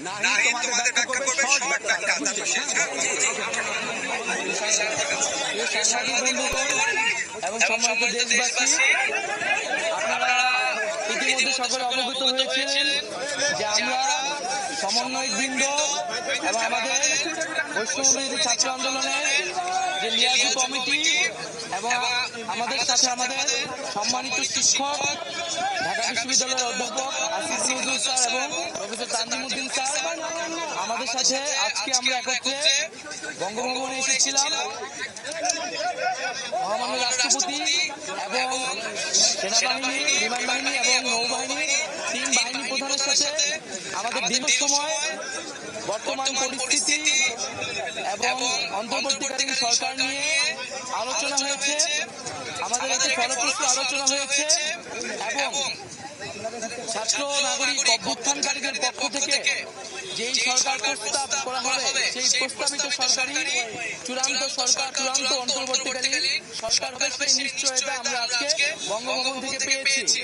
নাহি তোমাদের ব্যাখ্যা করবে সৎ ব্যাখ্যা তারপর শেষ প্রিয় এবং সম্মানিত দেশবাসী আপনারা ইতিমধ্যে সকলে অবগত হয়েছেন যে আমরা সমন্বয় বৃন্দ এবং আমাদের বৈষ্ণবী ছাত্র আন্দোলনের যে লিয়াজু কমিটি এবং আমাদের সাথে আমাদের সম্মানিত শিক্ষক, ঢাকা বিশ্ববিদ্যালয়ের অধ্যাপক আসিফ নজরুল স্যার এবং প্রফেসর তানজিমুদ্দিন স্যার, আমাদের সাথে আজকে আমরা একত্রে বঙ্গভবনে এসেছিলাম। মহামান্য রাষ্ট্রপতি এবং সেনাবাহিনী বিমান বাহিনী এবং নৌবাহিনী সাথে আমাদের দীর্ঘ সময় বর্তমান পরিস্থিতি এবং অন্তর্বর্তীকালীন সরকার নিয়ে আলোচনা হয়েছে। আমাদের একটি ফলপ্রসূ আলোচনা হয়েছে এবং ছাত্র নাগরিক অভ্যুত্থানকারীদের পক্ষ থেকে যেই সরকার প্রস্তাব করা হবে সেই প্রস্তাবিত সরকারি চূড়ান্ত সরকার চূড়ান্ত অন্তর্বর্তীকালীন সরকার সেই নিশ্চয়তা আমরা আজকে বঙ্গভবন থেকে পেয়েছি।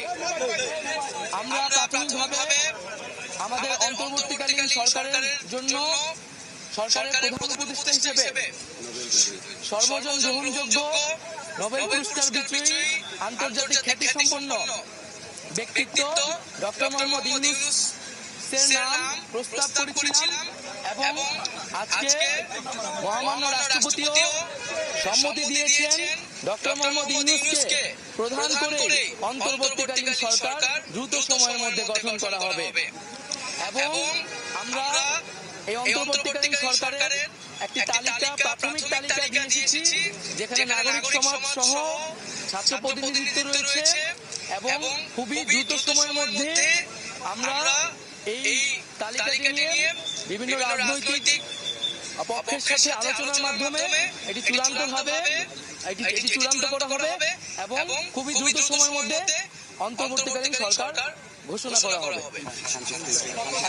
আমরা প্রাথমিকভাবে আমাদের অন্তর্বর্তীকালীন সরকারের জন্য সরকারের প্রধান উপদেষ্টা হিসেবে সর্বজন গ্রহণযোগ্য নোবেল পুরস্কার বিজয়ী আন্তর্জাতিক খ্যাতি সম্পন্ন ব্যক্তিত্ব ডক্টর মোহাম্মদ ইউনুস। নাম প্রস্তাব করেছিলাম এবং আজকে মহামান্য রাষ্ট্রপতিও সম্মতি দিয়েছেন ডক্টর মোহাম্মদ ইউনুসকে প্রধান করে অন্তর্বর্তীকালীন সরকার দ্রুত সময়ের মধ্যে গঠন করা হবে। এবং আমরা এই অন্তর্বর্তীকালীন সরকারের একটি তালিকা প্রাথমিক তালিকা দিয়ে এসেছি যেখানে নাগরিক সমাজ সহ ছাত্র প্রতিনিধিত্ব রয়েছে এবং খুবই দ্রুত সময়ের মধ্যে আমরা এই তালিকাটি নিয়ে বিভিন্ন রাজনৈতিক পক্ষের সাথে আলোচনার মাধ্যমে এটি চূড়ান্ত ভাবে এটি এটি চূড়ান্ত করা হবে এবং খুবই দ্রুত সময়ের মধ্যে অন্তর্বর্তীকালীন সরকার ঘোষণা করা হবে।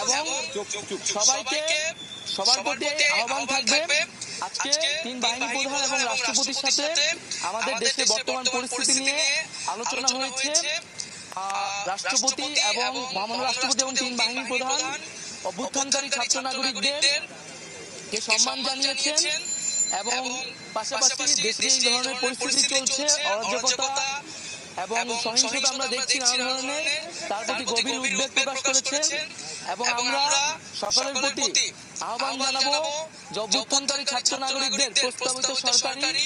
এবং সবাইকে সবার প্রতি আহ্বান থাকবে। আজকে তিন বাহিনী প্রধান এবং রাষ্ট্রপতির সাথে আমাদের দেশের বর্তমান পরিস্থিতি নিয়ে আলোচনা হয়েছে। রাষ্ট্রপতি এবং মহামান্য রাষ্ট্রপতি এবং তিন বাহিনী প্রধান অভ্যুত্থানকারী ছাত্র নাগরিকদের সম্মান জানিয়েছেন। এবং পাশাপাশি দেশে এই ধরনের পরিস্থিতি চলছে অরাজকতা এবং সহিংসতা আমরা দেখছি নানা ধরনের। তার প্রতি গভীর উদ্বেগ প্রকাশ করেছে এবং আমরা সকলের প্রতি আহ্বান জানাব যে অভ্যুত্থানকারী ছাত্র নাগরিকদের প্রস্তাবিত সরকারি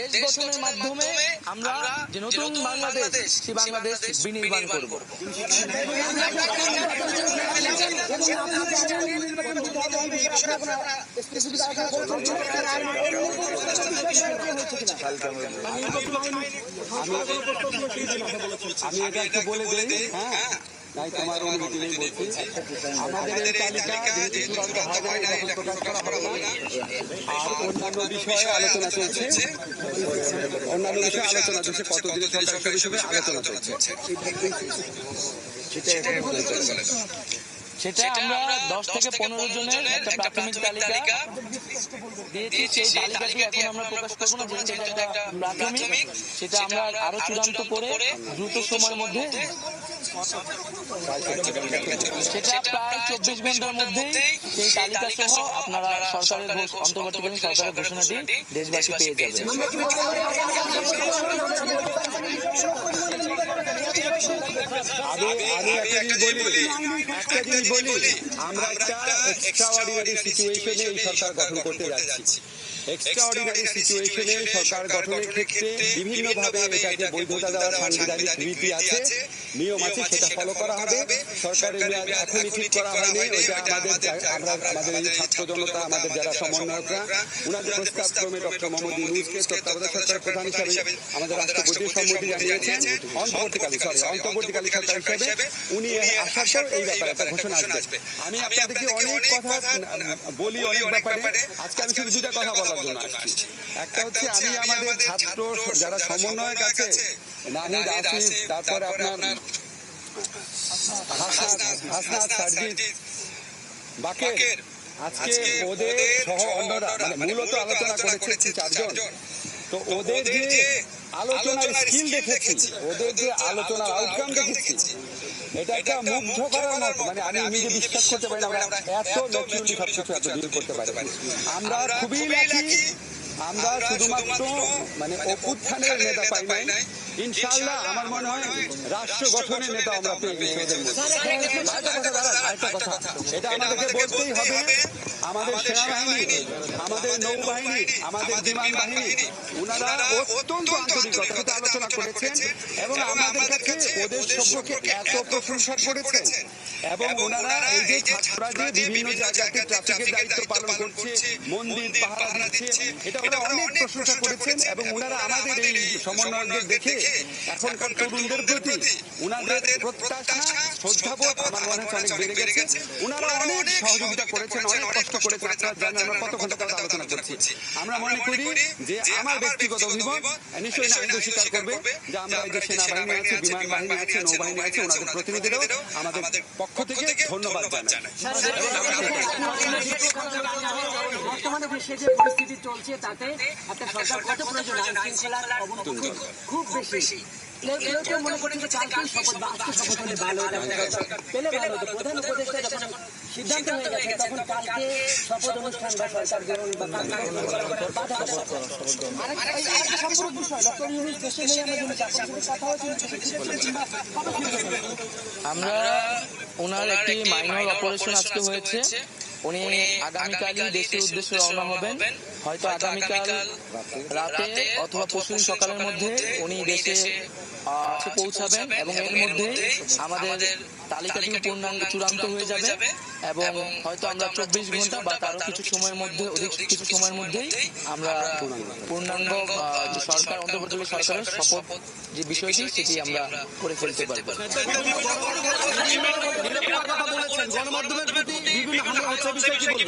দেশ গঠনের মাধ্যমে আমরা যে নতুন বাংলাদেশ সেই বাংলাদেশ বিনির্মাণ করব। আমি এটা একটু বলে দেই? হ্যাঁ। তাই তোমার অনুমতি নেই বলছি। আমাদের এই তালিকা যেহেতু চূড়ান্ত না এটা প্রকাশ করা হবে না। আর অন্যান্য বিষয়ে আলোচনা চলছে। অন্যান্য বিষয়ে আলোচনা চলছে সরকার হিসেবে আলোচনা চলছে। সেটা আমরা দশ থেকে পনেরো জনের একটা প্রাথমিক তালিকা দিয়েছি। সেই তালিকাটি এখন আমরা প্রকাশ করব না যেহেতু প্রাথমিক। সেটা আমরা আরও চূড়ান্ত করে দ্রুত সময়ের মধ্যে সেটা প্রায় চব্বিশ ঘণ্টার মধ্যেই সেই তালিকা সহ আপনারা সরকারের ঘোষ- অন্তর্বর্তীকালীন সরকারের ঘোষণাটি দেশবাসী পেয়ে যাবে আমি আমি একটা জিনিস বলি। একটা জিনিস বলি। আমরা একটা এক্সট্রা অর্ডিনারি সিচুয়েশনে এই সরকার গঠন করতে যাচ্ছি। এক্সট্রাঅর্ডিনারি সিচুয়েশনে সরকার গঠনের ক্ষেত্রে বিভিন্নভাবে এটাকে বৈধতা দেওয়ার সাংবিধানিক রীতি আছে। নিয়ম আছে সেটা ফলো করা হবে। সরকারের মেয়াদ এখনই ঠিক করা হয়নি ওইটা আমাদের আমরা আমাদের এই ছাত্র জনতা আমাদের যারা সমন্বয়করা ওনাদের প্রস্তাব ক্রমে ডক্টর মোহাম্মদ ইউনুসকে তত্ত্বাবধায়ক সরকারের প্রধান হিসাবে আমাদের রাষ্ট্রপতির সম্মতি জানিয়েছেন অন্তর্বর্তীকালীন সরি অন্তর্বর্তীকালীন সরকার হিসেবে উনি আসার পর এই ব্যাপারে একটা ঘোষণা আসবে। আমি আপনাদেরকে অনেক কথা বলি অনেক ব্যাপারে। আজকে আমি শুধু দুটা কথা বলার জন্য আসছি। একটা হচ্ছে আমি আমাদের ছাত্র যারা সমন্বয়ক আছে নাহিদ আসিফ তারপরে আপনার হাসনাত বাকের আজকে ওদের সহ অন্যরা মানে মূলত আলোচনা করেছে চারজন। তো ওদের যে আলোচনার স্কিল দেখেছি ওদের যে আলোচনার আউটকাম দেখেছি এটা একটা মুগ্ধ করার মতো মানে আমি নিজে বিশ্বাস করতে পারি না আমরা এত ম্যাচিউরলি সবকিছু এত ডিল করতে পারি। আমরা খুবই লাকি আমরা শুধুমাত্র মানে অভ্যুত্থানের নেতা পাই নাই ইনশাআল্লাহ আমার মনে হয় রাষ্ট্র গঠনের নেতা আমরা পেয়ে গেছি ওদের মধ্যে। কথা আরেকটা কথা এটা আমাদেরকে বলতেই হবে আমাদের সেনাবাহিনী আমাদের নৌবাহিনী আমাদের বিমান বাহিনী ওনারা অত্যন্ত আন্তরিকতার সাথে আলোচনা করেছেন এবং আমাদের কাছে ওদের সম্পর্কে এত প্রশংসা করেছেন। এবং ওনারা এই যে ছাত্ররা যে বিভিন্ন জায়গাতে ট্রাফিকের দায়িত্ব পালন করছে মন্দির পাহারা দিচ্ছে এটা ওনারা অনেক প্রশংসা করেছেন এবং ওনারা আমাদের এই সমন্বয়কদের দেখে এখনকার তরুণদের প্রতি ওনাদের প্রত্যাশা শ্রদ্ধাবোধ আমার মনে হচ্ছে অনেক বেড়ে গেছে ওনারা অনেক সহযোগিতা করেছেন অনেক কষ্ট করেছেন আপনারা জানেন আমরা কত ঘণ্টা আলোচনা করছি আমরা মনে করি যে আমার ব্যক্তিগত অভিমত নিশ্চয়ই স্বীকার করবে যে আমরা এই যে সেনাবাহিনী আছে বিমান বাহিনী আছে নৌবাহিনী আছে ওনাদের প্রতিনিধিরাও আমাদের পক্ষ থেকে ধন্যবাদ জানাই বর্তমানে দেশে যে পরিস্থিতি চলছে তাতে একটা সরকার কত প্রয়োজন আইন শৃঙ্খলার অবনতি খুব- খুব বেশি কেউ কেউ কেউ মনে করছেন যে কালকেই শপথ বা আজকে শপথ হলে ভালো পেলে ভালো হতো। প্রধান উপদেষ্টা যখন সিদ্ধান্ত হয়ে গেছে তখন কালকে শপথ অনুষ্ঠান বা সরকার গ্রহণ বা কার্যক্রম বাধা দেওয়া হতো। আরেকটা সম্পূর্ণ বিষয় ডক্টর ইউনুস দেশে নেই আমরা কথা হচ্ছে? আমরা ওনার একটি মাইনর অপারেশন আজকে হয়েছে। উনি আগামীকালই দেশের উদ্দেশ্যে রওনা হবেন হয়তো আগামীকাল রাতে অথবা পরশুদিন সকালের মধ্যে উনি দেশে পৌঁছাবেন এবং এর মধ্যে আমাদের তালিকাটি পূর্ণাঙ্গ চূড়ান্ত হয়ে যাবে এবং হয়তো আমরা চব্বিশ ঘণ্টা বা তারও কিছু সময়ের মধ্যে অধিক কিছু সময়ের মধ্যেই আমরা পূর্ণাঙ্গ যে সরকার অন্তর্বর্তীকালীন সরকারের শপথ যে বিষয়টি সেটি আমরা করে ফেলতে পারব গণমাধ্যমের হামলা কি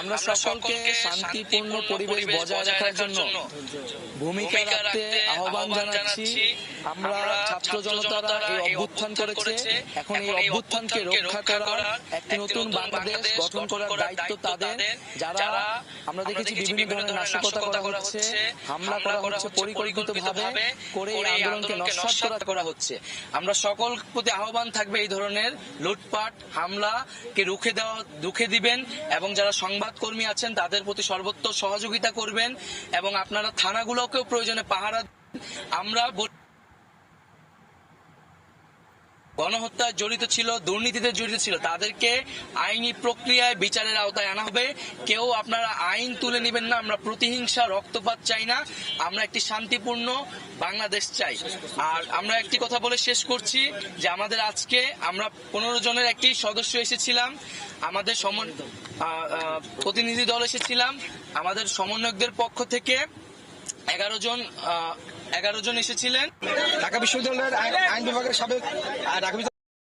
আমরা সকলকে শান্তিপূর্ণ পরিবেশ বজায় রাখার জন্য ভূমিকা রাখতে আহ্বান জানাচ্ছি। আমরা ছাত্র জনতারা এই অভ্যুত্থান করেছে। এখন এই অভ্যুত্থানকে রক্ষা করার একটি নতুন বাংলাদেশ গঠন করার দায়িত্ব তাদের। যারা আমরা দেখেছি বিভিন্ন ধরনের নাশকতা করা হচ্ছে হামলা করা হচ্ছে পরিকল্পিতভাবে করে এই আন্দোলনকে নস্বাত করা হচ্ছে। আমরা সকল প্রতি আহ্বান থাকবে এই ধরনের লুটপাট হামলাকে রুখে দেওয়া, দুঃখে দিবেন এবং যারা সংবাদকর্মী আছেন তাদের প্রতি সর্বোত্তর সহযোগিতা করবেন এবং আপনারা থানাগুলোকেও প্রয়োজনে পাহারা। আমরা গণহত্যায় জড়িত ছিল দুর্নীতিতে জড়িত ছিল তাদেরকে আইনি প্রক্রিয়ায় বিচারের আওতায় আনা হবে। কেউ আপনারা আইন তুলে নেবেন না আমরা প্রতিহিংসা রক্তপাত চাই না আমরা একটি শান্তিপূর্ণ বাংলাদেশ চাই। আর আমরা একটি কথা বলে শেষ করছি যে আমাদের আজকে আমরা পনেরো জনের একটি সদস্য এসেছিলাম আমাদের সমন আহ, আহ, প্রতিনিধি দল এসেছিলাম আমাদের সমন্বয়কদের পক্ষ থেকে এগারো জন এগারো জন এসেছিলেন। ঢাকা বিশ্ববিদ্যালয়ের আইন বিভাগের সাবেক ঢাকা